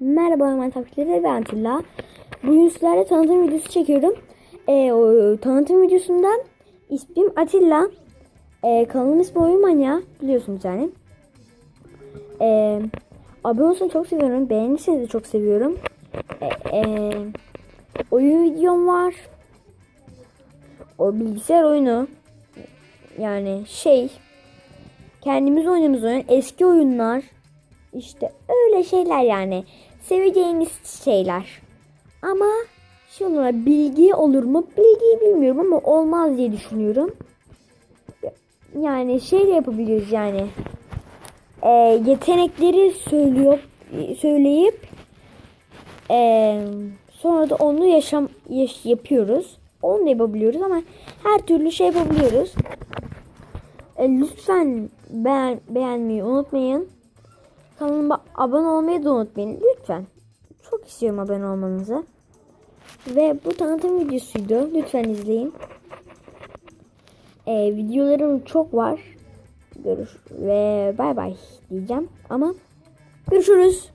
Merhaba hemen takipçileri ben Atilla. Bugün sizlerle tanıtım videosu çekiyorum. Ee, o, tanıtım videosundan ismim Atilla. Ee, kanalım ismi Oyun Manya biliyorsunuz yani. Ee, abone olsanız çok seviyorum. Beğenirseniz de çok seviyorum. Ee, ee, oyun videom var. O bilgisayar oyunu. Yani şey kendimiz oynadığımız oyun eski oyunlar işte öyle şeyler yani seveceğiniz şeyler. Ama şey bilgi olur mu? Bilgiyi bilmiyorum ama olmaz diye düşünüyorum. Yani şey de yapabiliriz yani. Ee, yetenekleri söylüyor söyleyip ee, sonra da onu yaşam yaş- yapıyoruz. Onu da yapabiliyoruz ama her türlü şey yapabiliyoruz. E, lütfen beğen, beğenmeyi unutmayın. Kanalıma abone olmayı da unutmayın. Lütfen. Çok istiyorum abone olmanızı. Ve bu tanıtım videosuydu. Lütfen izleyin. E, videolarım çok var. Görüş ve bay bay diyeceğim. Ama görüşürüz.